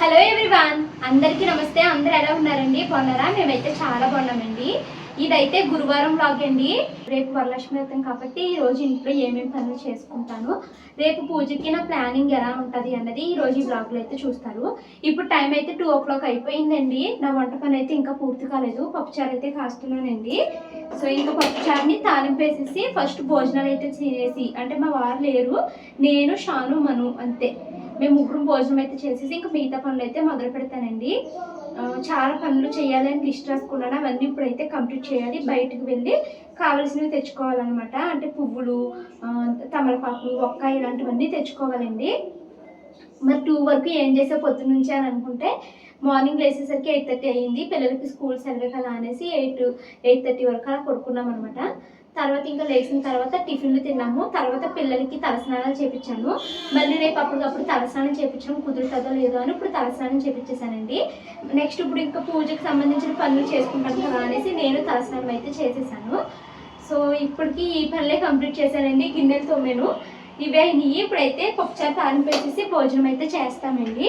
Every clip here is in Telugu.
హలో ఎవ్రీవాన్ అందరికీ నమస్తే. అందరు ఎలా ఉన్నారండి? బాగున్నారా? మేమైతే చాలా బాగున్నామండి. ఇదైతే గురువారం వ్లాగ్ అండి. రేపు వరలక్ష్మి వ్రతం కాబట్టి ఈ రోజు ఇంట్లో ఏమేమి పనులు చేసుకుంటాను రేపు పూజకి నా ప్లానింగ్ ఎలా ఉంటుంది అన్నది ఈ రోజు ఈ బ్లాగ్లో అయితే చూస్తారు. ఇప్పుడు టైం అయితే టూ ఓ క్లాక్ అయిపోయిందండి. నా వంట పని అయితే ఇంకా పూర్తి కాలేదు. పప్పుచారు అయితే కాస్తున్నానండి. సో ఇంకా పప్పుచారుని తాలింపు వేసేసి ఫస్ట్ భోజనాలు అయితే చేసి అంటే మా వారు లేరు. నేను షాను మను అంతే. మేము ముగ్గురు భోజనం అయితే చేసేసి ఇంకా మిగతా పనులు అయితే మొదలు పెడతానండి. చాలా పనులు చేయాలని లిస్ట్ రాసుకున్నాను. అవన్నీ ఇప్పుడైతే కంప్లీట్ చేయాలి బయటకు వెళ్ళి కావలసినవి తెచ్చుకోవాలన్నమాట. అంటే పువ్వులు తమలపాకులు తమలపాకు ఇలాంటివన్నీ తెచ్చుకోవాలండి. మరి టూ వరకు ఏం చేసే పొద్దు నుంచి అని అనుకుంటే మార్నింగ్ లేచేసరికి ఎయిట్ థర్టీ అయ్యింది. పిల్లలకి స్కూల్ సెలవు కదా అనేసి ఎయిట్ ఎయిట్ థర్టీ వరకు అలా పడుకున్నాం అనమాట తర్వాత ఇంకా లేచిన తర్వాత టిఫిన్లు తిన్నాము. తర్వాత పిల్లలకి తలస్నానాలు చేపించాను. మళ్ళీ రేపు అప్పటికప్పుడు తలస్నానం చేపించాము కుదురుతుందో లేదో అని ఇప్పుడు తలస్నానం చేపించేసానండి నెక్స్ట్ ఇప్పుడు ఇంకా పూజకు సంబంధించిన పనులు చేసుకుంటాను కదా అనేసి నేను తలస్నానం అయితే చేసేసాను. సో ఇప్పటికి ఈ పనులే కంప్లీట్ చేశానండి. గిన్నెలతో మేము ఇవే అయినాయి. ఇప్పుడైతే పప్పుచారు తాలింపు పెట్టేసి భోజనం అయితే చేస్తామండి.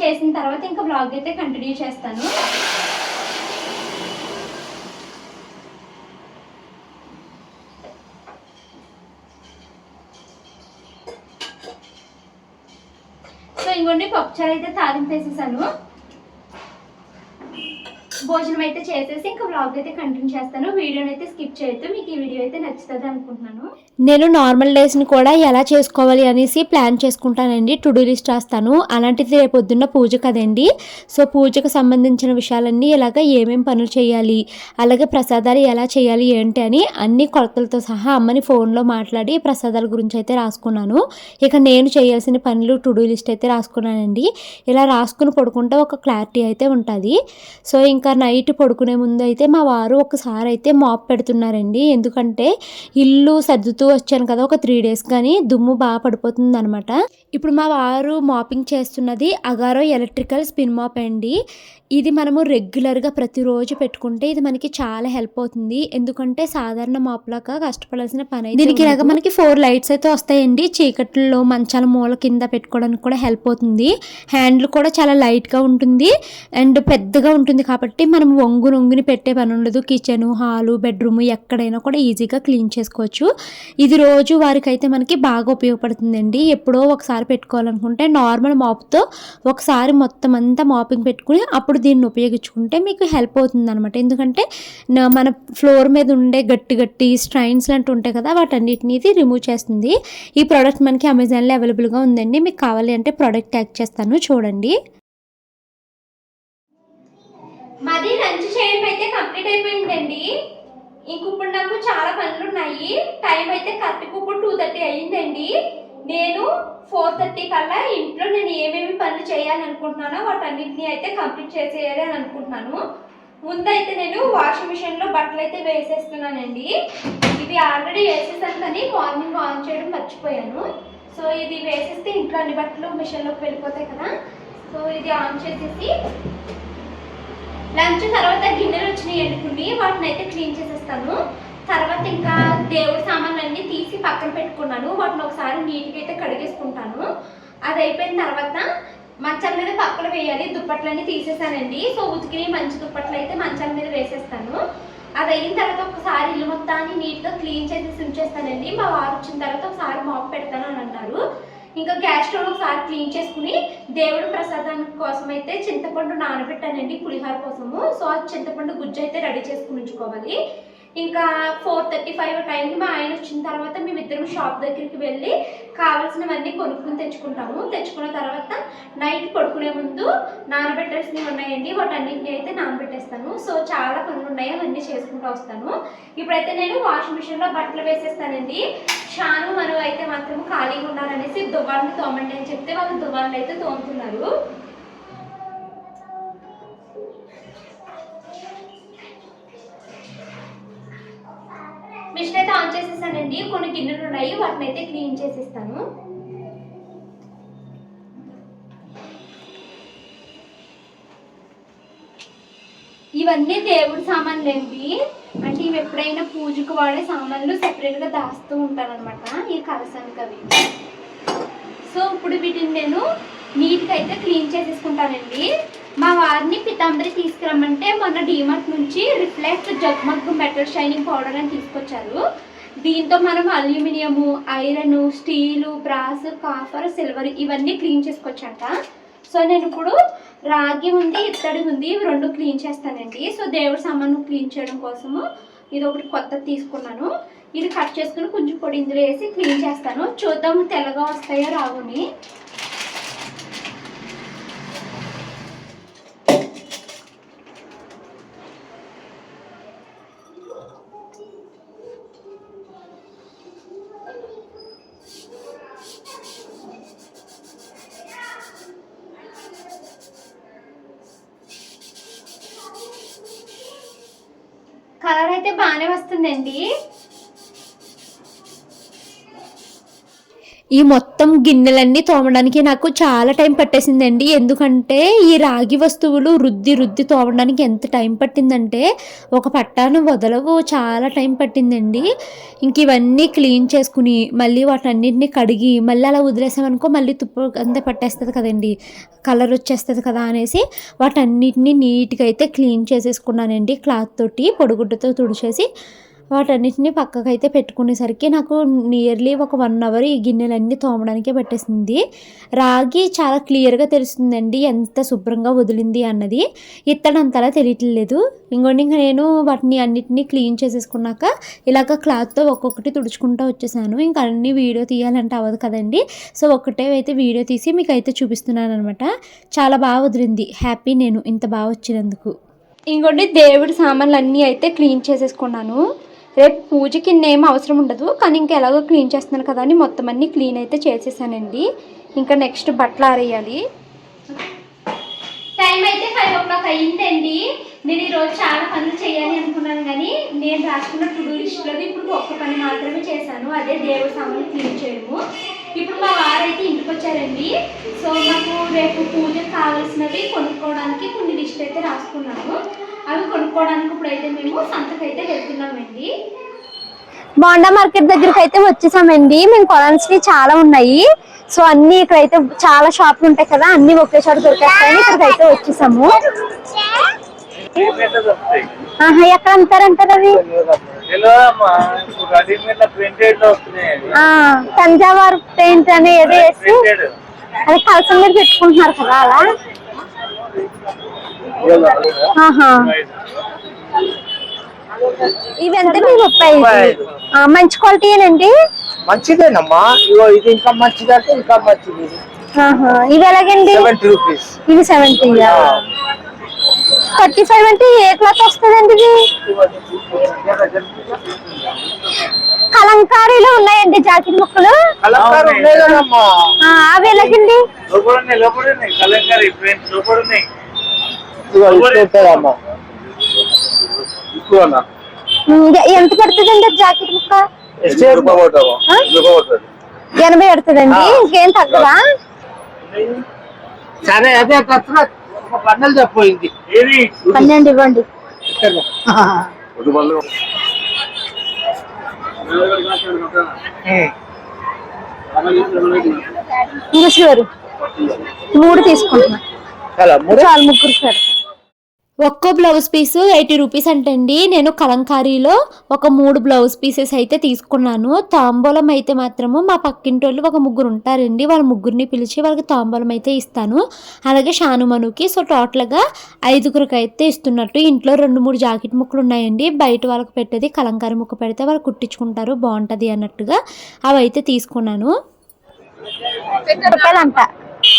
చేసిన తర్వాత ఇంకా బ్లాగ్ అయితే కంటిన్యూ చేస్తాను. ఇదిగోండి ఇంకోండి పప్పుచారు అయితే తాలింపు వేసేసాను భోజనం అయితే చేసేసి ఇంకా బ్లాగ్ అయితే కంటిన్యూ చేస్తాను. వీడియోని అయితే స్కిప్ చేయొద్దు. మీకు ఈ వీడియో అయితే నచ్చుతుంది అనుకుంటున్నాను. నేను నార్మల్ డేస్ని కూడా ఎలా చేసుకోవాలి అనేసి ప్లాన్ చేసుకుంటానండి. టు డూ లిస్ట్ రాస్తాను. అలాంటిది రేపు పొద్దున్న పూజ కదండి. సో పూజకు సంబంధించిన విషయాలన్నీ ఇలాగ ఏమేమి పనులు చేయాలి అలాగే ప్రసాదాలు ఎలా చేయాలి ఏంటి అని అన్ని కొలతలతో సహా అమ్మని ఫోన్లో మాట్లాడి ప్రసాదాల గురించి అయితే రాసుకున్నాను. ఇక నేను చేయాల్సిన పనులు టు డూ లిస్ట్ అయితే రాసుకున్నానండి. ఇలా రాసుకుని పడుకుంటే ఒక క్లారిటీ అయితే ఉంటుంది. సో ఇంకా నైట్ పడుకునే ముందు అయితే మా వారు ఒకసారి అయితే మాప్ పెడుతున్నారండి. ఎందుకంటే ఇల్లు సర్దుతూ వచ్చాను కదా ఒక త్రీ డేస్ కానీ దుమ్ము బాగా పడిపోతుంది అనమాట ఇప్పుడు మా వారు మాపింగ్ చేస్తున్నది అగారో ఎలక్ట్రికల్ స్పిన్ మాప్ అండి. ఇది మనము రెగ్యులర్గా ప్రతిరోజు పెట్టుకుంటే ఇది మనకి చాలా హెల్ప్ అవుతుంది. ఎందుకంటే సాధారణ మాప్ లాగా కష్టపడాల్సిన పని అయితే దీనికి ఇలాగ మనకి ఫోర్ లైట్స్ అయితే వస్తాయండి. చీకట్లో మంచాల మూల కింద పెట్టుకోవడానికి కూడా హెల్ప్ అవుతుంది. హ్యాండిల్ కూడా చాలా లైట్గా ఉంటుంది. అండ్ పెద్దగా ఉంటుంది కాబట్టి మనం వంగు నొంగుని పెట్టే పని ఉండదు. కిచెన్ హాలు బెడ్రూమ్ ఎక్కడైనా కూడా ఈజీగా క్లీన్ చేసుకోవచ్చు. ఇది రోజు వారికి అయితే మనకి బాగా ఉపయోగపడుతుందండి. ఎప్పుడో ఒకసారి పెట్టుకోవాలనుకుంటే నార్మల్ మాప్తో ఒకసారి మొత్తం అంతా మాపింగ్ పెట్టుకుని అప్పుడు దీన్ని ఉపయోగించుకుంటే మీకు హెల్ప్ అవుతుంది అనమాట ఎందుకంటే నా- మన ఫ్లోర్ మీద ఉండే గట్టి గట్టి స్ట్రైన్స్ లాంటివి ఉంటాయి కదా వాటన్నిటిని ఇది రిమూవ్ చేస్తుంది. ఈ ప్రోడక్ట్ మనకి అమెజాన్లో అవైలబుల్గా ఉందండి. మీకు కావాలి అంటే ప్రోడక్ట్ ట్యాగ్ చేస్తాను చూడండి. మరి లంచ్ చేయడం అయితే కంప్లీట్ అయిపోయిందండి. ఇంక ఇప్పుడు నాకు చాలా పనులు ఉన్నాయి టైం అయితే కరెక్ట్గా ఇప్పుడు టూ థర్టీ అయ్యిందండి. నేను ఫోర్ థర్టీ కల్లా ఇంట్లో నేను ఏమేమి పనులు చేయాలనుకుంటున్నానో వాటన్నిటిని అయితే కంప్లీట్ చేసేయాలి అని అనుకుంటున్నాను. ముందైతే నేను వాషింగ్ మిషన్లో బట్టలు అయితే వేసేస్తున్నానండి. ఇవి ఆల్రెడీ వేసేసాను కానీ మార్నింగ్ ఆన్ చేయడం మర్చిపోయాను. సో ఇది వేసేస్తే ఇంట్లో అన్ని బట్టలు మిషన్లోకి వెళ్ళిపోతాయి కదా. సో ఇది ఆన్ చేసేసి లంచ్ తర్వాత గిన్నెలు వచ్చినాయి అనుకుని వాటిని అయితే క్లీన్ చేసేస్తాను. తర్వాత ఇంకా దేవుడి సామాన్లు అన్నీ తీసి పక్కన పెట్టుకున్నాను. వాటిని ఒకసారి నీట్గా అయితే కడిగేసుకుంటాను. అది అయిపోయిన తర్వాత మంచాల మీద పక్కన వేయాలి. దుప్పట్లన్నీ తీసేసానండి. సో ఉతికిని మంచి దుప్పట్లు అయితే మంచాల మీద వేసేస్తాను. అది అయిన తర్వాత ఒకసారి ఇల్లు మొత్తాన్ని నీట్గా క్లీన్ చేసి ఉంచేస్తానండి మా వారు వచ్చిన తర్వాత ఒకసారి మాప్ పెడతాను అని అన్నారు. ఇంకా గ్యాస్ స్టవ్ ఒకసారి క్లీన్ చేసుకుని దేవుడు ప్రసాదం కోసం అయితే చింతపండు నానబెట్టానండి పులిహోర కోసము. సో ఆ చింతపండు గుజ్జు అయితే రెడీ చేసుకుని ఉంచుకోవాలి. ఇంకా ఫోర్ థర్టీ ఫైవ్ టైంకి మా ఆయన వచ్చిన తర్వాత మేమిద్దరం షాప్ దగ్గరికి వెళ్ళి కావాల్సినవన్నీ కొనుక్కుని తెచ్చుకుంటాము. తెచ్చుకున్న తర్వాత నైట్ పడుకునే ముందు నానబెట్టాల్సినవి ఉన్నాయండి వాటన్నింటిని అయితే నానబెట్టేస్తాను. సో చాలా పనులు ఉన్నాయి. అవన్నీ చేసుకుంటూ వస్తాను. ఇప్పుడైతే నేను వాషింగ్ మిషన్లో బట్టలు వేసేస్తానండి. షాను మనం అయితే మాత్రం ఖాళీగా ఉన్నారనేసి దువ్వాలను తోమండి అని చెప్తే వాళ్ళు దువ్వాలను అయితే తోముతున్నారు. మిషన్ అయితే ఆన్ చేసేసానండి. కొన్ని గిన్నెలు ఉన్నాయి. వాటిని అయితే క్లీన్ చేసేస్తాను. ఇవన్నీ దేవుడి సామాన్లు అండి అంటే ఇవి ఎప్పుడైనా పూజకు వాడే సామాన్లు సెపరేట్గా దాస్తూ ఉంటాను అనమాట ఈ కలసానికి అవి. సో ఇప్పుడు వీటిని నేను నీట్గా అయితే క్లీన్ చేసేసుకుంటానండి. మా వారిని పితాంబరి తీసుకురమ్మంటే మొన్న డీమార్ట్ నుంచి రిఫ్లెక్ట్ జగ్మగ్ మెటల్ షైనింగ్ పౌడర్ అని తీసుకొచ్చారు. దీంతో మనం aluminium iron steel brass copper silver ఇవన్నీ క్లీన్ చేసుకోవచ్చంట సో నేను ఇప్పుడు రాగి ఉంది ఇత్తడి ఉంది ఇవి రెండు క్లీన్ చేస్తానండి. సో దేవుడి సామాను క్లీన్ చేయడం కోసము ఇది ఒకటి కొత్తది తీసుకున్నాను. ఇది కట్ చేసుకుని కొంచెం పొడి ఇందులో వేసి క్లీన్ చేస్తాను. చూద్దాం తెల్లగా వస్తాయో రావుని అయితే బాగానే వస్తుందండి. ఈ మొత్తం గిన్నెలన్నీ తోమడానికి నాకు చాలా టైం పట్టేసిందండి. ఎందుకంటే ఈ రాగి వస్తువులు రుద్ది రుద్ది తోమడానికి ఎంత టైం పట్టిందంటే ఒక పట్టాను వదలవు చాలా టైం పట్టిందండి. ఇంక ఇవన్నీ క్లీన్ చేసుకుని మళ్ళీ వాటన్నిటిని కడిగి మళ్ళీ అలా వదిలేసామనుకో మళ్ళీ తుప్పు అంతా పట్టేస్తుంది కదండి. కలర్ వచ్చేస్తుంది కదా అనేసి వాటన్నిటిని నీట్గా అయితే క్లీన్ చేసేసుకున్నానండి. క్లాత్ తోటి పొడిగుడ్డతో తుడిచేసి వాటన్నిటిని పక్కకు అయితే పెట్టుకునేసరికి నాకు నియర్లీ ఒక వన్ అవర్ ఈ గిన్నెలన్నీ తోమడానికే పెట్టేసింది. రాగి చాలా క్లియర్గా తెలుస్తుందండి ఎంత శుభ్రంగా వదిలింది అన్నది. ఇత్తడంతలా తెలియట్లేదు. ఇంకోటి ఇంకా నేను వాటిని అన్నిటినీ క్లీన్ చేసేసుకున్నాక ఇలాగ క్లాత్తో ఒక్కొక్కటి తుడుచుకుంటూ వచ్చేసాను. ఇంకా అన్ని వీడియో తీయాలంటే అవ్వదు కదండి. సో ఒక్కటే అయితే వీడియో తీసి మీకు అయితే చూపిస్తున్నాను అనమాట చాలా బాగా వదిలింది. హ్యాపీ నేను ఇంత బాగా వచ్చినందుకు. ఇంకోటి దేవుడి సామాన్లు అన్నీ అయితే క్లీన్ చేసేసుకున్నాను. రేపు పూజకి ఏం అవసరం ఉండదు కానీ ఇంకా ఎలాగో క్లీన్ చేస్తున్నాను కదా అని మొత్తం అన్నీ క్లీన్ అయితే చేసేసానండి. ఇంకా నెక్స్ట్ బట్టలు ఆరేయాలి. టైం అయితే ఫైవ్ ఓ క్లాక్ అయ్యిందండి. నేను ఈరోజు చాలా పనులు చేయాలి అనుకున్నాను కానీ నేను రాసుకున్న టూ లిస్ట్లో ఇప్పుడు ఒక్క పని మాత్రమే చేశాను. అదే దేవుడి సామాన్లు క్లీన్ చేయడము. ఇప్పుడు మా వారైతే ఇంటికి వచ్చారండి. సో మాకు రేపు పూజకు కావాల్సినవి కొనుక్కోవడానికి కొన్ని లిస్ట్ అయితే రాసుకున్నాను అవి కొనుక్కోవడానికి ఇప్పుడైతే మేము సంతకైతే వెళ్తున్నామండి. బోండా మార్కెట్ దగ్గరికి అయితే వచ్చేసామండి. మేము కొనాల్సినవి చాలా ఉన్నాయి. సో అన్ని ఇక్కడైతే చాలా షాపులు ఉంటాయి కదా అన్ని ఒకే చోట దొరికేస్తాయని ఇక్కడికి అయితే వచ్చేసాము. ఆహా ఎక్కడ ఇప్పుడు లో వస్తున్నాయి అవి. ఆ తంజావూరు పెయింట్ అని ఏదో వేసి అది కలసం మీద పెట్టుకుంటున్నారు కదా అలా. ఆహా. ఇవి ఎంత మీ ముప్పై మంచి క్వాలిటీ ఏనండి? మంచిదేనమ్మా. ఇది ఇంకా మంచిది అంటే ఇంకా మంచిది. ఇవి ఎలాగండి? ఇవి సెవెంటీ థర్టీ ఫైవ్ అంటే ఏ క్లాత్ వస్తుందండి ఇది? కలంకారీలో ఉన్నాయండి జాకెట్ ముక్కలు. అవి ఎలాగండి? లోపల ఉన్నాయి లోపల ఉన్నాయి కలంకారీ ప్రింట్ లోపల ఉన్నాయి ఉంటుందమ్మా ఎక్కువనా ఉమ్, ఎ- ఎంత పడుతుందండి జాకెట్ ముక్క ఎనభై పడుతుందండి ఇంకేం తగ్గదా సరే అదే అట్లా ఒక పన్నెలు చెప్పింది ఏది? పన్నెండు ఇవ్వండి. ఇంకా షూర్ మూడు తీసుకుంటున్నా. చాలు ముగ్గురు సార్ ఒక్కో బ్లౌజ్ పీస్ ఎయిటీ రూపీస్ అంటండి. నేను కలంకారీలో ఒక మూడు బ్లౌజ్ పీసెస్ అయితే తీసుకున్నాను. తాంబూలం అయితే మాత్రము మా పక్కింటి వాళ్ళు ఒక ముగ్గురు ఉంటారండి వాళ్ళ ముగ్గురిని పిలిచి వాళ్ళకి తాంబూలం అయితే ఇస్తాను. అలాగే షానుమనుకి సో టోటల్గా ఐదుగురికి అయితే ఇస్తున్నట్టు. ఇంట్లో రెండు మూడు జాకెట్ ముక్కలు ఉన్నాయండి బయట వాళ్ళకి పెట్టేది కలంకారీ ముక్క పెడితే వాళ్ళు కుట్టించుకుంటారు బాగుంటుంది అన్నట్టుగా అవి అయితే తీసుకున్నాను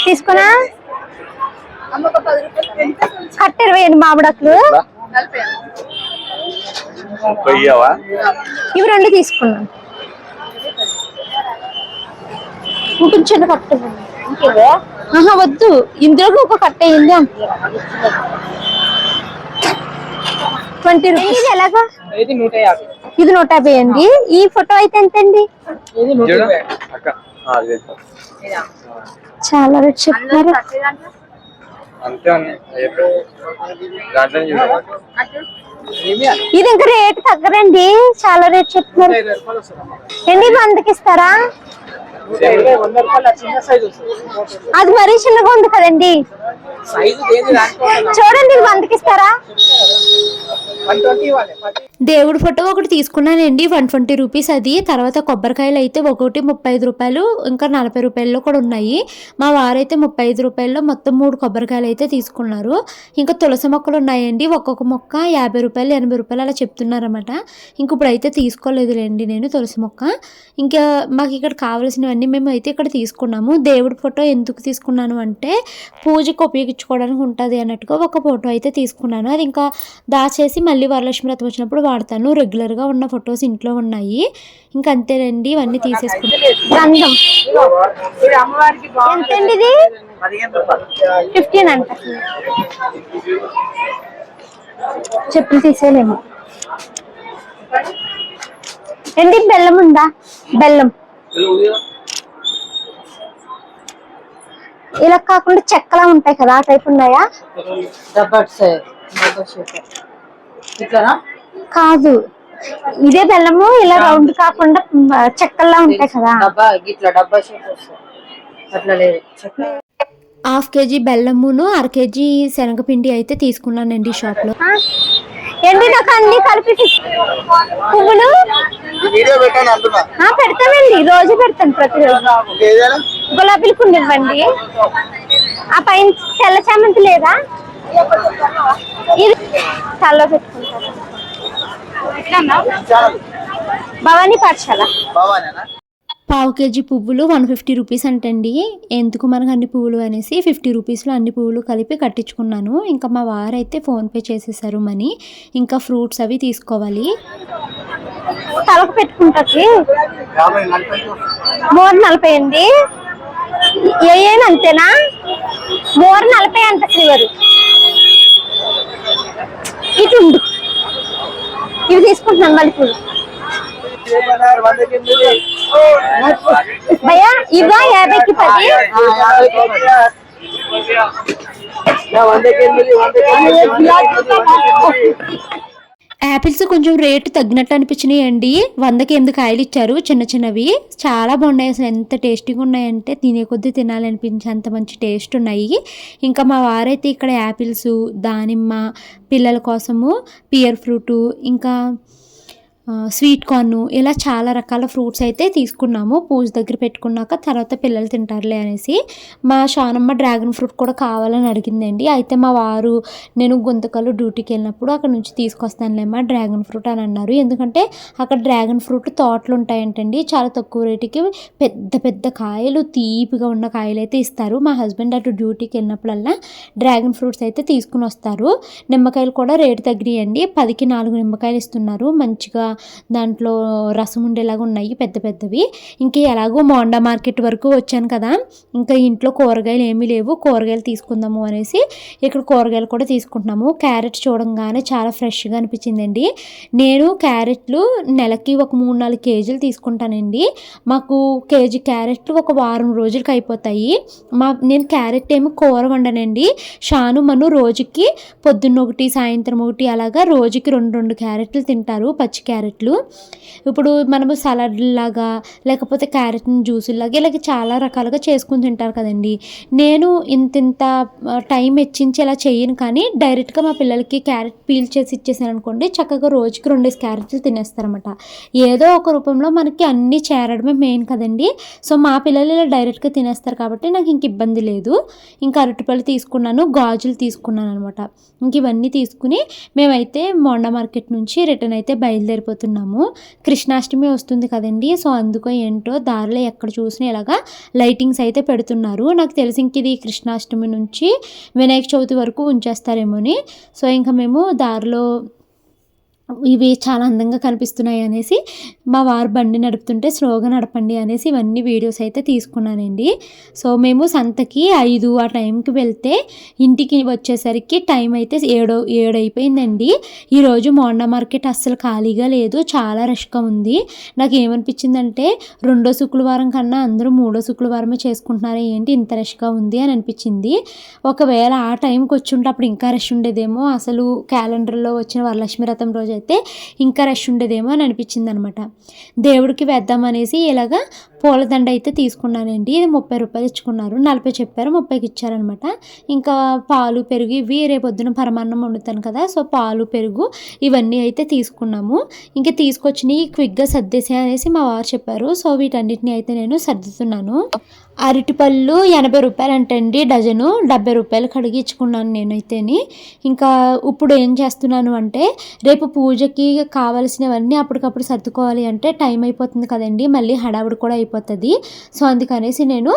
తీసుకున్నా? కట్ట ఇరవై ఎనిమిది మామిడాకులు. ఇవి రెండు తీసుకున్నాను ఇంకొంచెం చిన్న కట్ట? ఆహా వద్దు. ఇందులో ఒక కట్ట అయింది ట్వంటీ రూపీస్. ఇది ఎలాగా ఇది నూట యాభై అండి. ఈ ఫోటో అయితే ఎంత అండి ఇది నూట యాభై. అక్క. ఆ, అదే సార్. చాలా రేట్ చెప్తున్నారు అంతే దాంట్లో ఇది ఇంకా రేట్ తగ్గరండి చాలా రేట్ చెప్తున్నారు. ఏంటి వందకి ఇస్తారా? అది మరీ చిన్నగా ఉంది కదండి. చూడండి వందకి ఇస్తారా? దేవుడి ఫోటో ఒకటి తీసుకున్నానండి వన్ ట్వంటీ రూపీస్ అది. తర్వాత కొబ్బరికాయలు అయితే ఒకటి ముప్పై ఐదు రూపాయలు ఇంకా నలభై రూపాయల్లో కూడా ఉన్నాయి. మా వారైతే ముప్పై ఐదు రూపాయల్లో మొత్తం మూడు కొబ్బరికాయలు అయితే తీసుకున్నారు. ఇంకా తులసి మొక్కలు ఉన్నాయండి ఒక్కొక్క మొక్క యాభై రూపాయలు ఎనభై రూపాయలు అలా చెప్తున్నారన్నమాట. ఇంక ఇప్పుడు అయితే తీసుకోలేదులేండి నేను తులసి మొక్క. ఇంకా మాకు ఇక్కడ కావాల్సినవన్నీ మేము అయితే ఇక్కడ తీసుకున్నాము. దేవుడి ఫోటో ఎందుకు తీసుకున్నాను అంటే పూజకు ఉపయోగించుకోవడానికి ఉంటుంది అన్నట్టుగా ఒక ఫోటో అయితే తీసుకున్నాను. అది ఇంకా దాచేసి మళ్ళీ వరలక్ష్మి వ్రతం వచ్చినప్పుడు వాడతాను. రెగ్యులర్గా ఉన్న ఫొటోస్ ఇంట్లో ఉన్నాయి. ఇంకా అంతేనండి ఇవన్నీ తీసేసుకుంటాను గంధం ఇది ఎంతండి ఫిఫ్టీన్ అంట. చెప్పులు తీసేయలేము. ఏంటి బెల్లం ఉందా? బెల్లం. ఇలా కాకుండా చెక్కలా ఉంటాయి కదా ఆ టైప్ ఉన్నాయా? షేప్ కాదు. ఇదే బెల్లము ఇలా రౌండ్ కాకుండా చెక్కల్లా ఉంటాయి కదా. డబ్బా ఇట్లా డబ్బా షేప్ వస్తుంది. అట్లా లేదు. హాఫ్ కేజీ బెల్లమును అర కేజీ శనగపిండి అయితే తీసుకున్నానండి షాప్లో. ఆ? ఏంటి నాకు అన్ని కలిపి పువ్వులు? పెడతానండి. రోజు పెడతాను ప్రతిరోజు. గులాబీలు కుండివ్వండి ఆ పైన తెల్ల చామంతి లేదా? ఇది తల్లో పెట్టుకుంటారు. భవానీ పాఠశాల. పావు కేజీ పువ్వులు వన్ ఫిఫ్టీ రూపీస్ అంటండి. ఎందుకు మనకు అన్ని పువ్వులు అనేసి ఫిఫ్టీ రూపీస్లో అన్ని పువ్వులు కలిపి కట్టించుకున్నాను. ఇంకా మా వారైతే ఫోన్పే చేసేసారు మనీ. ఇంకా ఫ్రూట్స్ అవి తీసుకోవాలి. తలకు పెట్టుకుంటాకి? నలభై మోర్ నలభై అండి. ఏ ఏం అంతేనా మోర్ నలభై అంట శ్రీవారు ఇటు ఉండు. ఇవి తీసుకుంటున్నాను మల్లెపూలు భయ్యా ఇవా యాభైకి పది? వంద కిందది వంద యాపిల్స్ కొంచెం రేటు తగ్గినట్టు అనిపించినాయి అండి వందకి ఎనిమిది కాయలు ఇచ్చారు చిన్న చిన్నవి. చాలా బాగున్నాయి అసలు. ఎంత టేస్టీగా ఉన్నాయంటే తినే కొద్దీ తినాలనిపించే అంత మంచి టేస్ట్ ఉన్నాయి. ఇంకా మా వారైతే ఇక్కడ యాపిల్స్ దానిమ్మ పిల్లల కోసము పియర్ ఫ్రూటు ఇంకా స్వీట్ కార్న్ ఇలా చాలా రకాల ఫ్రూట్స్ అయితే తీసుకున్నాము. పూజ దగ్గర పెట్టుకున్నాక తర్వాత పిల్లలు తింటారులే అనేసి మా షానమ్మ డ్రాగన్ ఫ్రూట్ కూడా కావాలని అడిగిందండి. అయితే మా వారు నేను గుంతకల్లు డ్యూటీకి వెళ్ళినప్పుడు అక్కడ నుంచి తీసుకొస్తానులేమ్మా డ్రాగన్ ఫ్రూట్ అని అన్నారు. ఎందుకంటే అక్కడ డ్రాగన్ ఫ్రూట్ తోటలు ఉంటాయంటండి. చాలా తక్కువ రేటుకి పెద్ద పెద్ద కాయలు తీపిగా ఉన్న కాయలు అయితే ఇస్తారు. మా హస్బెండ్ అటు డ్యూటీకి వెళ్ళినప్పుడల్లా డ్రాగన్ ఫ్రూట్స్ అయితే తీసుకుని వస్తారు. నిమ్మకాయలు కూడా రేటు తగ్గినాయండి. పదికి నాలుగు నిమ్మకాయలు ఇస్తున్నారు. మంచిగా దాంట్లో రసం ఉండేలాగా ఉన్నాయి పెద్ద పెద్దవి. ఇంకా ఎలాగో మోండా మార్కెట్ వరకు వచ్చాను కదా. ఇంకా ఇంట్లో కూరగాయలు ఏమీ లేవు. కూరగాయలు తీసుకుందాము అనేసి ఇక్కడ కూరగాయలు కూడా తీసుకుంటున్నాము. క్యారెట్ చూడంగానే చాలా ఫ్రెష్గా అనిపించిందండి. నేను క్యారెట్లు నెలకి ఒక మూడు నాలుగు కేజీలు తీసుకుంటానండి. మాకు కేజీ క్యారెట్లు ఒక వారం రోజులకి అయిపోతాయి. మా నేను క్యారెట్ ఏమి కూర వండనండి. షాను మను రోజుకి పొద్దున్న ఒకటి సాయంత్రం ఒకటి అలాగా రోజుకి రెండు రెండు క్యారెట్లు తింటారు పచ్చి క్యారెట్లు ఇప్పుడు మనము సలాడ్ లాగా లేకపోతే క్యారెట్ జ్యూస్ లాగా ఇలాగ చాలా రకాలుగా చేసుకుని తింటారు కదండి. నేను ఇంత ఇంత టైం హెచ్చించి ఇలా చేయను కానీ డైరెక్ట్గా మా పిల్లలకి క్యారెట్ పీల్ చేసి ఇచ్చేసాను అనుకోండి చక్కగా రోజుకి రెండేసి క్యారెట్లు తినేస్తారనమాట ఏదో ఒక రూపంలో మనకి అన్నీ చేరడమే మెయిన్ కదండి. సో మా పిల్లలు ఇలా డైరెక్ట్గా తినేస్తారు కాబట్టి నాకు ఇంక ఇబ్బంది లేదు. ఇంకా అరటిపళ్ళు తీసుకున్నాను గాజులు తీసుకున్నాను అనమాట ఇంక ఇవన్నీ తీసుకుని మేమైతే మోండా మార్కెట్ నుంచి రిటర్న్ అయితే వెళ్ళిపోతున్నాము కృష్ణాష్టమి వస్తుంది కదండి. సో అందుకో ఏంటో దారిలో ఎక్కడ చూసినా ఇలాగా లైటింగ్స్ అయితే పెడుతున్నారు. నాకు తెలిసి ఇంక ఇది కృష్ణాష్టమి నుంచి వినాయక చవితి వరకు ఉంచేస్తారేమోని. సో ఇంకా మేము దారిలో ఇవి చాలా అందంగా కనిపిస్తున్నాయి అనేసి మా వారు బండి నడుపుతుంటే స్లోగా నడపండి అనేసి ఇవన్నీ వీడియోస్ అయితే తీసుకున్నానండి. సో మేము సంతకి ఐదు ఆ టైంకి వెళ్తే ఇంటికి వచ్చేసరికి టైం అయితే ఏడు ఏడు అయిపోయిందండి ఈరోజు మోండా మార్కెట్ అస్సలు ఖాళీగా లేదు చాలా రష్గా ఉంది. నాకు ఏమనిపించిందంటే రెండో శుక్రవారం కన్నా అందరూ మూడో శుక్రవారమే చేసుకుంటున్నారా ఏంటి ఇంత రష్గా ఉంది అని అనిపించింది. ఒకవేళ ఆ టైంకి వచ్చి ఉంటే అప్పుడు ఇంకా రష్ ఉండేదేమో అసలు క్యాలెండర్లో వచ్చిన వరలక్ష్మి రథం రోజు అయితే ఇంకా రష్ ఉండేదేమో అని అనిపించింది అనమాట దేవుడికి వేద్దామనేసి ఇలాగా పూలదండ అయితే తీసుకున్నానండి. ఇది ముప్పై రూపాయలు ఇచ్చుకున్నారు. నలభై చెప్పారు ముప్పైకి ఇచ్చారనమాట ఇంకా పాలు పెరుగు ఇవి రేపొద్దున పరమాన్నం వండుతాను కదా సో పాలు పెరుగు ఇవన్నీ అయితే తీసుకున్నాము. ఇంకా తీసుకొచ్చినవి క్విక్గా సర్దేసే అనేసి మా వారు చెప్పారు. సో వీటన్నిటిని అయితే నేను సర్దుతున్నాను. అరటిపళ్ళు ఎనభై రూపాయలు అంటండి డజను డెబ్బై రూపాయలు కడిగి ఇచ్చుకున్నాను నేనైతేని. ఇంకా ఇప్పుడు ఏం చేస్తున్నాను అంటే రేపు పూజకి కావాల్సినవన్నీ అప్పటికప్పుడు సర్దుకోవాలి అంటే టైం అయిపోతుంది కదండి. మళ్ళీ హడావుడి కూడా అయిపోతుంది. సో అందుకనేసి నేను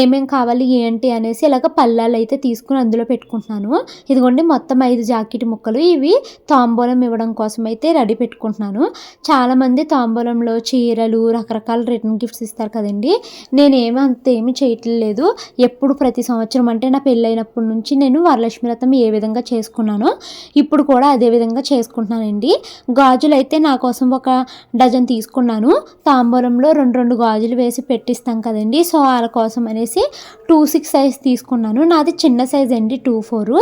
ఏమేం కావాలి ఏంటి అనేసి ఇలాగ పల్లాలు అయితే తీసుకుని అందులో పెట్టుకుంటున్నాను. ఇదిగోండి మొత్తం ఐదు జాకెట్ ముక్కలు ఇవి తాంబూలం ఇవ్వడం కోసం అయితే రెడీ పెట్టుకుంటున్నాను. చాలామంది తాంబూలంలో చీరలు రకరకాల రిటర్న్ గిఫ్ట్స్ ఇస్తారు కదండి. నేనేమి అంత ఏమీ చేయట్లేదు. ఎప్పుడు ప్రతి సంవత్సరం అంటే నా పెళ్ళైనప్పటి నుంచి నేను వరలక్ష్మి వ్రతం ఏ విధంగా చేసుకున్నానో ఇప్పుడు కూడా అదే విధంగా చేసుకుంటున్నానండి. గాజులు అయితే నా కోసం ఒక డజన్ తీసుకున్నాను. తాంబూలంలో రెండు రెండు గాజులు వేసి పెట్టిస్తాం కదండి. సో వాళ్ళ కోసం అనేసి టూ సిక్స్ సైజ్ తీసుకున్నాను. నాది చిన్న సైజ్ అండి టూ ఫోర్.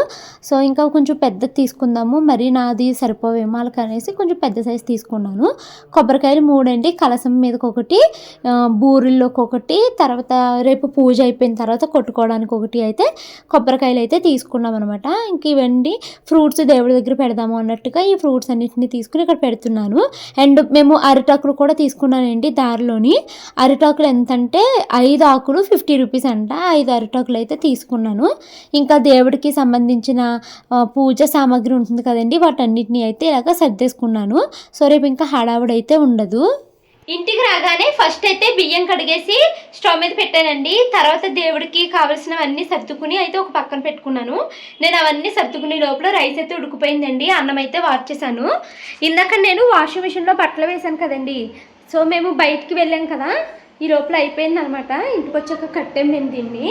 సో ఇంకా కొంచెం పెద్దది తీసుకుందాము. మరి నాది సరిపోవేమో వాళ్ళకి అనేసి కొంచెం పెద్ద సైజ్ తీసుకున్నాను. కొబ్బరికాయలు మూడండి కలసం మీదకి ఒకటి బూరిల్లోకి ఒకటి తర్వాత రేపు పూజ అయిపోయిన తర్వాత కొట్టుకోవడానికి ఒకటి అయితే కొబ్బరికాయలు అయితే తీసుకున్నాం అనమాట ఇంక ఇవన్నీ ఫ్రూట్స్ దేవుడి దగ్గర పెడదాము అన్నట్టుగా ఈ ఫ్రూట్స్ అన్నింటినీ తీసుకుని ఇక్కడ పెడుతున్నాను. అండ్ మేము అరిటాకులు కూడా తీసుకున్నానండి దారిలోని. అరిటాకులు ఎంత అంటే ఐదు ఆకులు ఫిఫ్టీ రూపీస్ అంట. ఐదు అరిటాకులు అయితే తీసుకున్నాను. ఇంకా దేవుడికి సంబంధించిన పూజ సామాగ్రి ఉంటుంది కదండి వాటన్నిటిని అయితే ఇలాగ సర్దేసుకున్నాను. సో రేపు ఇంకా హడావుడైతే అయితే ఉండదు. ఇంటికి రాగానే ఫస్ట్ అయితే బియ్యం కడిగేసి స్టవ్ మీద పెట్టానండి. తర్వాత దేవుడికి కావలసినవన్నీ సర్దుకుని అయితే ఒక పక్కన పెట్టుకున్నాను. నేను అవన్నీ సర్దుకునే లోపల రైస్ అయితే ఉడికిపోయిందండి. అన్నం అయితే వాష్ చేశాను. ఇందాక నేను వాషింగ్ మిషన్లో బట్టలు వేశాను కదండి. సో మేము బయటికి వెళ్ళాం కదా. ఈ లోపల అయిపోయింది అనమాట ఇంటికి వచ్చాక కట్టాం నేను దీన్ని.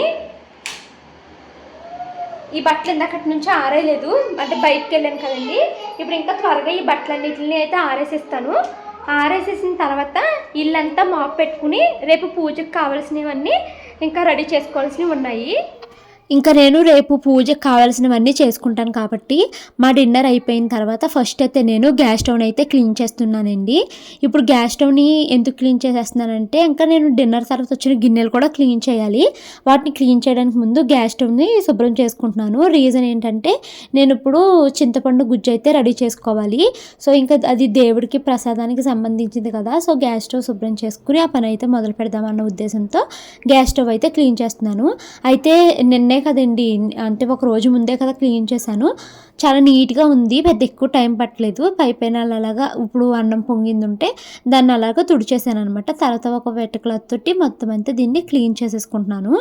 ఈ బట్టలు ఇందాకటి నుంచి ఆరేయలేదు అంటే బయటకు వెళ్ళాను కదండి. ఇప్పుడు ఇంకా త్వరగా ఈ బట్టలన్నిటిని అయితే ఆరేసేస్తాను. ఆరేసేసిన తర్వాత ఇల్లంతా మాప్ పెట్టుకుని రేపు పూజకు కావాల్సినవన్నీ ఇంకా రెడీ చేసుకోవాల్సినవి ఉన్నాయి. ఇంకా నేను రేపు పూజకు కావాల్సినవన్నీ చేసుకుంటాను కాబట్టి మా డిన్నర్ అయిపోయిన తర్వాత ఫస్ట్ అయితే నేను గ్యాస్ స్టవ్ని అయితే క్లీన్ చేస్తున్నానండి. ఇప్పుడు గ్యాస్ స్టవ్ని ఎందుకు క్లీన్ చేసేస్తున్నానంటే ఇంకా నేను డిన్నర్ తర్వాత వచ్చిన గిన్నెలు కూడా క్లీన్ చేయాలి. వాటిని క్లీన్ చేయడానికి ముందు గ్యాస్ స్టవ్ని శుభ్రం చేసుకుంటున్నాను. రీజన్ ఏంటంటే నేను ఇప్పుడు చింతపండు గుజ్జు అయితే రెడీ చేసుకోవాలి. సో ఇంకా అది దేవుడికి ప్రసాదానికి సంబంధించింది కదా సో గ్యాస్ స్టవ్ శుభ్రం చేసుకుని ఆ పని అయితే మొదలు పెడదామన్న ఉద్దేశంతో గ్యాస్ స్టవ్ అయితే క్లీన్ చేస్తున్నాను. అయితే నిన్న కదండి. అంటే ఒక రోజు ముందే కదా క్లీన్ చేశాను. చాలా నీట్గా ఉంది. పెద్ద ఎక్కువ టైం పట్టలేదు. పైపైన అలాగా ఇప్పుడు అన్నం పొంగింది ఉంటే దాన్ని అలాగా తుడిచేసాను అనమాట తర్వాత ఒక వెట్ క్లాత్ తోటి మొత్తం అంతా దీన్ని క్లీన్ చేసేసుకుంటున్నాను.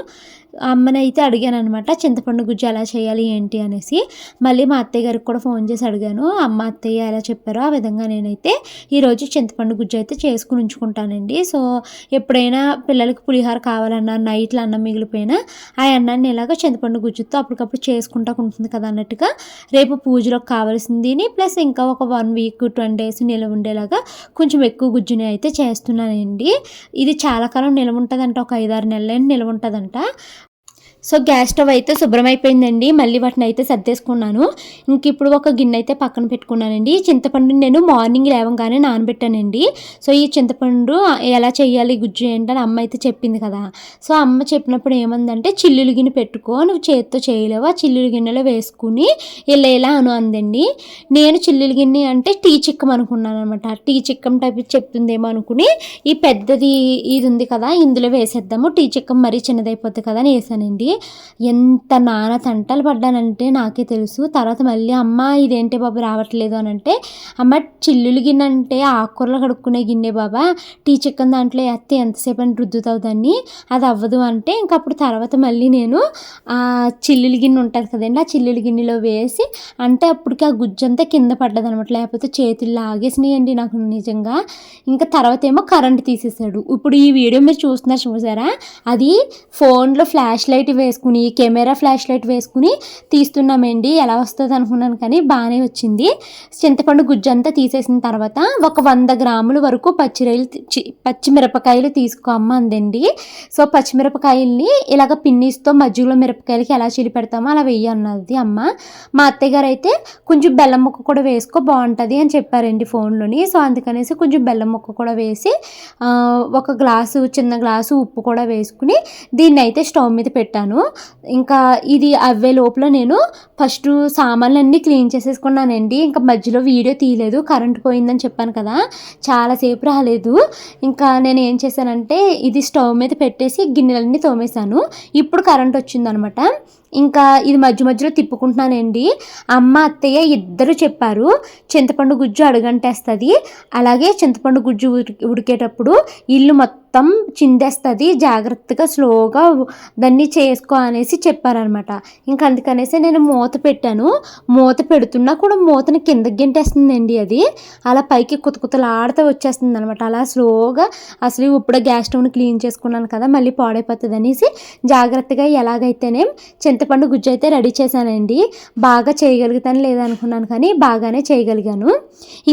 అమ్మని అయితే అడిగాను అనమాట చింతపండు గుజ్జు ఎలా చేయాలి? ఏంటి? అనేసి. మళ్ళీ మా అత్తయ్య గారికి కూడా ఫోన్ చేసి అడిగాను. అమ్మ అత్తయ్య ఎలా చెప్పారో ఆ విధంగా నేనైతే ఈరోజు చింతపండు గుజ్జు అయితే చేసుకుని ఉంచుకుంటానండి. సో ఎప్పుడైనా పిల్లలకి పులిహోర కావాలన్నా నైట్లో అన్నం మిగిలిపోయినా ఆ అన్నాన్ని ఇలాగ చింతపండు గుజ్జుతో అప్పటికప్పుడు చేసుకుంటా ఉంటుంది కదా అన్నట్టుగా రేపు పూజలోకి కావాల్సిందిని ప్లస్ ఇంకా ఒక వన్ వీక్ ట్వంటీ డేస్ నిలవ ఉండేలాగా కొంచెం ఎక్కువ గుజ్జుని అయితే చేస్తున్నానండి. ఇది చాలా కాలం నిలవ ఉంటుందంట ఒక ఐదారు నెలలైనా నిలవ ఉంటుందంట. సో గ్యాస్ స్టవ్ అయితే శుభ్రమైపోయిందండి. మళ్ళీ వాటిని అయితే సర్దేసుకున్నాను. ఇంక ఇప్పుడు ఒక గిన్నె అయితే పక్కన పెట్టుకున్నానండి. ఈ చింతపండుని నేను మార్నింగ్ లేవగానే నానబెట్టానండి. సో ఈ చింతపండు ఎలా చేయాలి గుజ్జు ఏంటని అమ్మ అయితే చెప్పింది కదా. సో అమ్మ చెప్పినప్పుడు ఏమందంటే చిల్లులు గిన్నె పెట్టుకో నువ్వు చేతితో చేయలేవు? ఆ చిల్లులు గిన్నెలో వేసుకుని ఇలా ఇలా అను అందండి. నేను చిల్లులు గిన్నె అంటే టీ చిక్కం అనుకున్నాను అనమాట. టీ చిక్కం టైప్ చెప్తుందేమో అనుకుని ఈ పెద్దది ఇది ఉంది కదా ఇందులో వేసేద్దాము. టీ చిక్కం మరీ చిన్నదైపోతుంది కదా అని వేసానండి. ఎంత నానా తంటలు పడ్డానంటే నాకే తెలుసు. తర్వాత మళ్ళీ అమ్మ ఇదేంటి బాబు రావట్లేదు అని అంటే అమ్మ చిల్లులు గిన్నె అంటే ఆకుకూరలు కడుక్కునే గిన్నె బాబా. టీ చిక్కన్ దాంట్లో వేస్తే ఎంతసేపు అని రుద్దుతావు దాన్ని. అది అవ్వదు అంటే ఇంకా అప్పుడు తర్వాత మళ్ళీ నేను ఆ చిల్లులు గిన్నె ఉంటుంది కదండి ఆ చిల్లులు గిన్నెలో వేసి అంటే అప్పటికి ఆ గుజ్జు అంతా కింద పడ్డది అనమాట లేకపోతే చేతులు లాగేసినాయండి నాకు నిజంగా. ఇంకా తర్వాత ఏమో కరెంట్ తీసేసాడు ఇప్పుడు ఈ వీడియో మీరు చూస్తున్నారు చూసారా? అది ఫోన్లో ఫ్లాష్ లైట్ వేసుకుని కెమెరా ఫ్లాష్ లైట్ వేసుకుని తీస్తున్నామండి. ఎలా వస్తుంది అనుకున్నాను కానీ బాగానే వచ్చింది. చింతపండు గుజ్జు అంతా తీసేసిన తర్వాత ఒక వంద గ్రాముల వరకు పచ్చిరొయ్యలు చి- పచ్చిమిరపకాయలు తీసుకో అమ్మ అందండి. సో పచ్చిమిరపకాయల్ని ఇలాగ పిన్నిస్తో మజ్జిగలో మిరపకాయలకి ఎలా చిలి పెడతామో అలా వెయ్యి అన్నది అమ్మ. మా అత్తయ్య గారు అయితే కొంచెం బెల్లం ముక్క కూడా వేసుకో బాగుంటుంది అని చెప్పారండి ఫోన్లోని. సో అందుకనేసి కొంచెం బెల్లం ముక్క కూడా వేసి ఒక గ్లాసు చిన్న గ్లాసు ఉప్పు కూడా వేసుకుని దీన్ని అయితే స్టవ్ మీద పెట్టాను. ఇంకా ఇది అవ్వే లోపల నేను ఫస్ట్ సామాన్లన్నీ క్లీన్ చేసేసుకున్నానండి. ఇంకా మధ్యలో వీడియో తీయలేదు. కరెంట్ పోయిందని చెప్పాను కదా. చాలాసేపు రాలేదు. ఇంకా నేను ఏం చేశానంటే ఇది స్టవ్ మీద పెట్టేసి గిన్నెలన్నీ తోమేశాను. ఇప్పుడు కరెంట్ వచ్చిందనమాట. ఇంకా ఇది మధ్య మధ్యలో తిప్పుకుంటున్నానండి. అమ్మ అత్తయ్య ఇద్దరు చెప్పారు చింతపండు గుజ్జు అడుగంటేస్తుంది. అలాగే చింతపండు గుజ్జు ఉడికేటప్పుడు ఇల్లు మొత్తం మొత్తం చిందేస్తుంది జాగ్రత్తగా స్లోగా దాన్ని చేసుకో అనేసి చెప్పారనమాట ఇంకా అందుకనేసి నేను మూత పెట్టాను. మూత పెడుతున్నా కూడా మూతని కిందకి గెంటేస్తుందండి అది. అలా పైకి కుత కుతలాడుతూ వచ్చేస్తుంది అనమాట అలా స్లోగా అసలు ఇప్పుడే గ్యాస్ స్టవ్ని క్లీన్ చేసుకున్నాను కదా మళ్ళీ పాడైపోతుంది అనేసి జాగ్రత్తగా ఎలాగైతేనే చింతపండు గుజ్జు అయితే రెడీ చేశానండి. బాగా చేయగలుగుతాను లేదనుకున్నాను కానీ బాగానే చేయగలిగాను.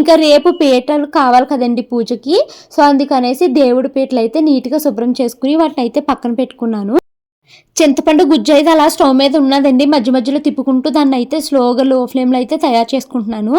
ఇంకా రేపు పీటలు కావాలి కదండి పూజకి. సో అందుకనేసి దేవుడి పీటలు అయితే నీట్గా శుభ్రం చేసుకుని వాటిని అయితే పక్కన పెట్టుకున్నాను. చింతపండు గుజ్జు అయితే అలా స్టవ్ మీద ఉన్నదండి. మధ్య మధ్యలో తిప్పుకుంటూ దాన్ని అయితే స్లోగా లో ఫ్లేమ్లో అయితే తయారు చేసుకుంటున్నాను.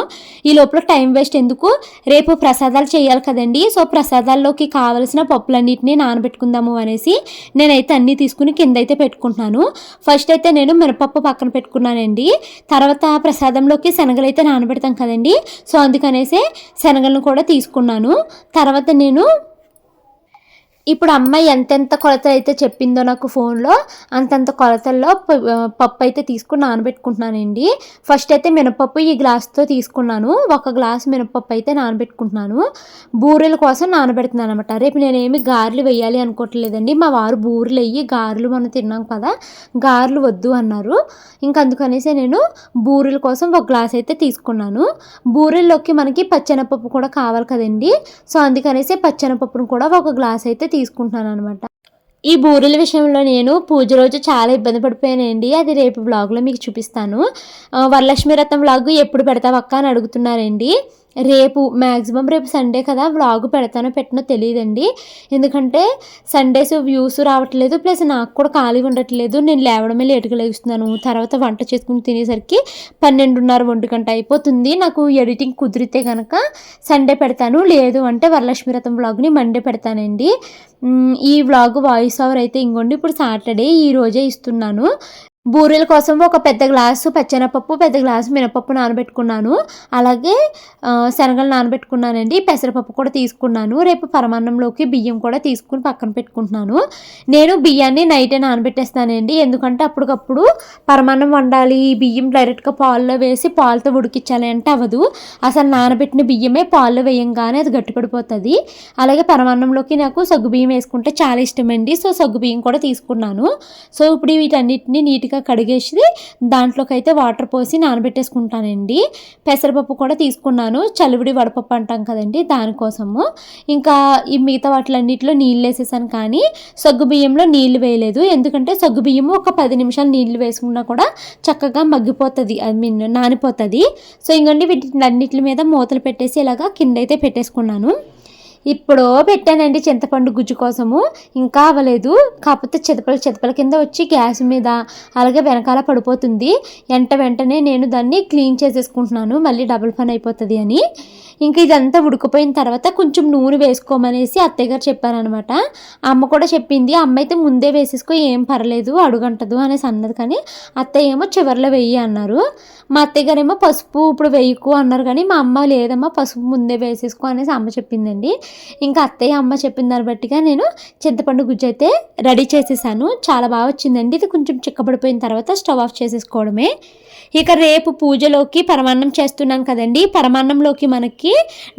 ఈ లోపల టైం వేస్ట్ ఎందుకు? రేపు ప్రసాదాలు చేయాలి కదండి. సో ప్రసాదాల్లోకి కావలసిన పప్పులన్నిటిని నానబెట్టుకుందాము అనేసి నేనైతే అన్నీ తీసుకుని కింద అయితే పెట్టుకుంటున్నాను. ఫస్ట్ అయితే నేను మినపప్పు పక్కన పెట్టుకున్నానండి. తర్వాత ప్రసాదంలోకి శనగలు అయితే నానబెడతాం కదండి. సో అందుకనేసి శనగలను కూడా తీసుకున్నాను. తర్వాత నేను ఇప్పుడు అమ్మాయి ఎంతెంత కొలతలు అయితే చెప్పిందో నాకు ఫోన్లో అంతంత కొలతల్లో ప- పప్పు అయితే తీసుకుని నానబెట్టుకుంటున్నానండి. ఫస్ట్ అయితే మినపప్పు ఈ గ్లాస్తో తీసుకున్నాను. ఒక గ్లాస్ మినపప్పు అయితే నానబెట్టుకుంటున్నాను. బూరెల కోసం నానబెడుతున్నాను అనమాట రేపు నేనేమి గారెలు వేయాలి అనుకోవట్లేదండి. మా వారు బూరెలు వేయి గారెలు మనం తిన్నాం కదా గారెలు వద్దు అన్నారు. ఇంకా అందుకనేసి నేను బూరెల కోసం ఒక గ్లాస్ అయితే తీసుకున్నాను. బూరెల్లోకి మనకి పచ్చెనపప్పు కూడా కావాలి కదండి. సో అందుకనేసి పచ్చెనపప్పును కూడా ఒక గ్లాస్ అయితే తీసుకుంటున్నాను అనమాట ఈ బూరెల విషయంలో నేను పూజ రోజు చాలా ఇబ్బంది పడిపోయానండి. అది రేపు వ్లాగ్లో మీకు చూపిస్తాను. వరలక్ష్మి రథం వ్లాగ్ ఎప్పుడు పెడతావక్క అని అడుగుతున్నారండి. రేపు మ్యాక్సిమం రేపు సండే కదా వ్లాగ్ పెడతానో పెట్టనో తెలియదండి. ఎందుకంటే సండేస్ వ్యూస్ రావట్లేదు ప్లస్ నాకు కూడా ఖాళీగా ఉండట్లేదు. నేను లేవడమే లేటుగా లేస్తున్నాను. తర్వాత వంట చేసుకుని తినేసరికి పన్నెండున్నర ఒంటి గంట అయిపోతుంది. నాకు ఎడిటింగ్ కుదిరితే కనుక సండే పెడతాను. లేదు అంటే వరలక్ష్మి రథం వ్లాగ్ని మండే పెడతానండి. ఈ వ్లాగ్ వాయిస్ ఓవర్ అయితే ఇంకోండి. ఇప్పుడు సాటర్డే ఈ రోజే ఇస్తున్నాను. బూరెల కోసం ఒక పెద్ద గ్లాసు పచ్చెనపప్పు పెద్ద గ్లాసు మినపప్పు నానబెట్టుకున్నాను. అలాగే శనగలు నానబెట్టుకున్నానండి. పెసరపప్పు కూడా తీసుకున్నాను. రేపు పరమాన్నంలోకి బియ్యం కూడా తీసుకుని పక్కన పెట్టుకుంటున్నాను. నేను బియ్యాన్ని నైటే నానబెట్టేస్తానండి. ఎందుకంటే అప్పటికప్పుడు పరమాన్నం వండాలి. ఈ బియ్యం డైరెక్ట్గా పాల్లో వేసి పాలతో ఉడికించాలి అంటే అవ్వదు. అసలు నానబెట్టిన బియ్యమే పాల్లో వేయంగానే అది గట్టిపడిపోతుంది. అలాగే పరమాన్నంలోకి నాకు సగ్గు బియ్యం వేసుకుంటే చాలా ఇష్టమండి. సో సగ్గు బియ్యం కూడా తీసుకున్నాను. సో ఇప్పుడు వీటన్నిటిని నీట్గా కడిగేసి దాంట్లోకి అయితే వాటర్ పోసి నానబెట్టేసుకుంటానండి. పెసరపప్పు కూడా తీసుకున్నాను. చలివిడి వడపప్పు అంటాం కదండి దానికోసము. ఇంకా ఈ మిగతా వాటిలన్నిటిలో నీళ్ళు వేసేసాను కానీ సగ్గు బియ్యంలో నీళ్ళు వేయలేదు. ఎందుకంటే సగ్గు బియ్యం ఒక పది నిమిషాలు నీళ్ళు వేసుకున్నా కూడా చక్కగా మగ్గిపోతుంది. I mean నానిపోతుంది. సో ఇంకండి వీటినన్నిటి మీద మూతలు పెట్టేసి ఇలాగా కింద అయితే పెట్టేసుకున్నాను. ఇప్పుడో పెట్టానండి చింతపండు గుజ్జు కోసము. ఇంకా అవ్వలేదు. కాకపోతే చితపల చితపల కింద వచ్చి గ్యాస్ మీద అలాగే వెనకాల పడిపోతుంది. వెంట వెంటనే నేను దాన్ని క్లీన్ చేసేసుకుంటున్నాను. మళ్ళీ డబుల్ పని అయిపోతుంది అని. ఇంకా ఇదంతా ఉడికిపోయిన తర్వాత కొంచెం నూనె వేసుకోమనేసి అత్తయ్య గారు చెప్పారనమాట. అమ్మ కూడా చెప్పింది అమ్మ అయితే ముందే వేసేసుకో ఏం పర్లేదు అడుగంటదు అనేసి అన్నది. కానీ అత్తయ్య ఏమో చివరిలో వెయ్యి అన్నారు. మా అత్తయ్య గారు ఏమో పసుపు ఇప్పుడు వేయకు అన్నారు. కానీ మా అమ్మ లేదమ్మా పసుపు ముందే వేసేసుకో అనేసి అమ్మ చెప్పిందండి. ఇంకా అత్తయ్య అమ్మ చెప్పిన దాన్ని బట్టిగా నేను చింతపండు గుజ్జు అయితే రెడీ చేసేసాను. చాలా బాగా వచ్చిందండి. ఇది కొంచెం చిక్కబడిపోయిన తర్వాత స్టవ్ ఆఫ్ చేసేసుకోవడమే. ఇక రేపు పూజలోకి పరమాన్నం చేస్తున్నాను కదండి. పరమాన్నంలోకి మనకి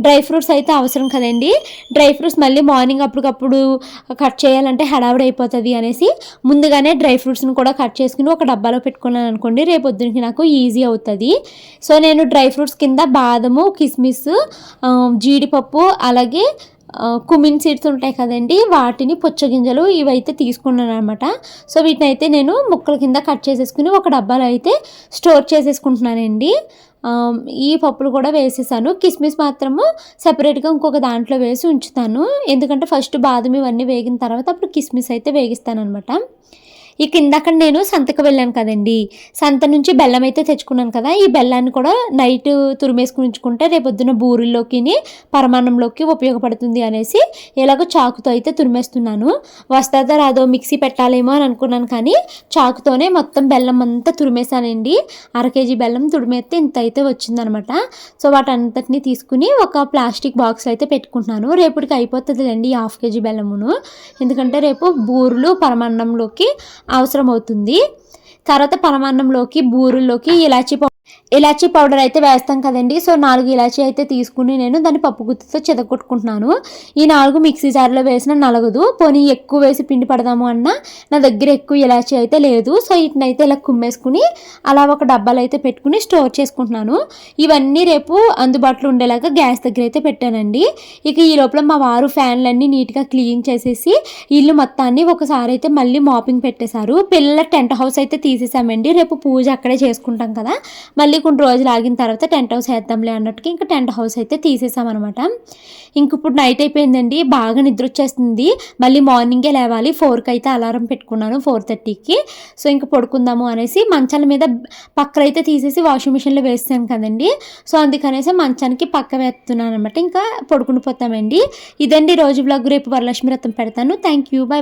డ్రై ఫ్రూట్స్ అయితే అవసరం కదండి. డ్రై ఫ్రూట్స్ మళ్ళీ మార్నింగ్ అప్పటికప్పుడు కట్ చేయాలంటే హడావిడి అయిపోతుంది అనేసి ముందుగానే డ్రై ఫ్రూట్స్ని కూడా కట్ చేసుకుని ఒక డబ్బాలో పెట్టుకున్నాను అనుకోండి రేపు పొద్దునకి నాకు ఈజీ అవుతుంది. సో నేను డ్రై ఫ్రూట్స్ కింద బాదము కిస్మిస్ జీడిపప్పు అలాగే కుమిన్ సీడ్స్ ఉంటాయి కదండి వాటిని పుచ్చగింజలు ఇవైతే తీసుకున్నాను అనమాట సో వీటిని అయితే నేను ముక్కల కింద కట్ చేసేసుకుని ఒక డబ్బాలో అయితే స్టోర్ చేసేసుకుంటున్నానండి. ఈ పప్పులు కూడా వేసేసాను. కిస్మిస్ మాత్రము సపరేట్గా ఇంకొక దాంట్లో వేసి ఉంచుతాను. ఎందుకంటే ఫస్ట్ బాదం ఇవన్నీ వేగిన తర్వాత అప్పుడు కిస్మిస్ అయితే వేగిస్తాను అనమాట ఇక ఇందాక నేను సంతకు వెళ్ళాను కదండి. సంత నుంచి బెల్లం అయితే తెచ్చుకున్నాను కదా ఈ బెల్లాన్ని కూడా నైట్ తురిమేసుకుని ఉంచుకుంటే రేపొద్దున బూరెల్లోకి పరమాన్నంలోకి ఉపయోగపడుతుంది అనేసి ఇలాగో చాకుతో అయితే తురిమేస్తున్నాను. వస్తాదో రాదో మిక్సీ పెట్టాలేమో అని అనుకున్నాను కానీ చాకుతోనే మొత్తం బెల్లం అంతా తురిమేశానండి. అర కేజీ బెల్లం తురిమేస్తే ఇంత అయితే వచ్చిందనమాట. సో వాటంతటిని తీసుకుని ఒక ప్లాస్టిక్ బాక్స్ అయితే పెట్టుకుంటున్నాను. రేపటికి అయిపోతుంది అండి హాఫ్ కేజీ బెల్లమును. ఎందుకంటే రేపు బూరెలు పరమాన్నంలోకి అవసరం అవుతుంది తర్వాత పరమాన్నంలోకి బూరెల్లోకి ఇలాచి ఇలాచీ పౌడర్ అయితే వేస్తాం కదండి. సో నాలుగు ఇలాచీ అయితే తీసుకుని నేను దాన్ని పప్పు గుత్తితో చెదగొట్టుకుంటున్నాను. ఈ నాలుగు మిక్సీ జార్లో వేసిన నలగదు. పోనీ ఎక్కువ వేసి పిండి పడదాము అన్నా నా దగ్గర ఎక్కువ ఇలాచీ అయితే లేదు. సో వీటిని అయితే ఇలా కుమ్మేసుకుని అలా ఒక డబ్బాలో అయితే పెట్టుకుని స్టోర్ చేసుకుంటున్నాను. ఇవన్నీ రేపు అందుబాటులో ఉండేలాగా గ్యాస్ దగ్గర అయితే పెట్టానండి. ఇక ఈ లోపల మా వారు ఫ్యాన్లన్నీ నీట్గా క్లీన్ చేసేసి ఇల్లు మొత్తాన్ని ఒకసారి అయితే మళ్ళీ మాపింగ్ పెట్టేశారు. పిల్లల టెంట్ హౌస్ అయితే తీసేసామండి. రేపు పూజ అక్కడే చేసుకుంటాం కదా. మళ్ళీ కొన్ని రోజులు ఆగిన తర్వాత టెంట్ హౌస్ వేద్దాంలే అన్నట్టుకి ఇంకా టెంట్ హౌస్ అయితే తీసేసామన్నమాట. ఇంక ఇప్పుడు నైట్ అయిపోయిందండి బాగా నిద్ర వచ్చేస్తుంది. మళ్ళీ మార్నింగే లేవాలి ఫోర్కి అయితే అలారం పెట్టుకున్నాను ఫోర్ థర్టీకి. సో ఇంక పడుకుందాము అనేసి మంచాల మీద పక్కన అయితే తీసేసి వాషింగ్ మిషన్లో వేస్తాను కదండి. సో అందుకనేసి మంచానికి పక్క వేస్తున్నాను అనమాట ఇంకా పడుకుని పోతామండి. ఇదండి రోజు బ్లాగ్. రేపు వరలక్ష్మి వ్రతం పెడతాను. Thank you. బాయ్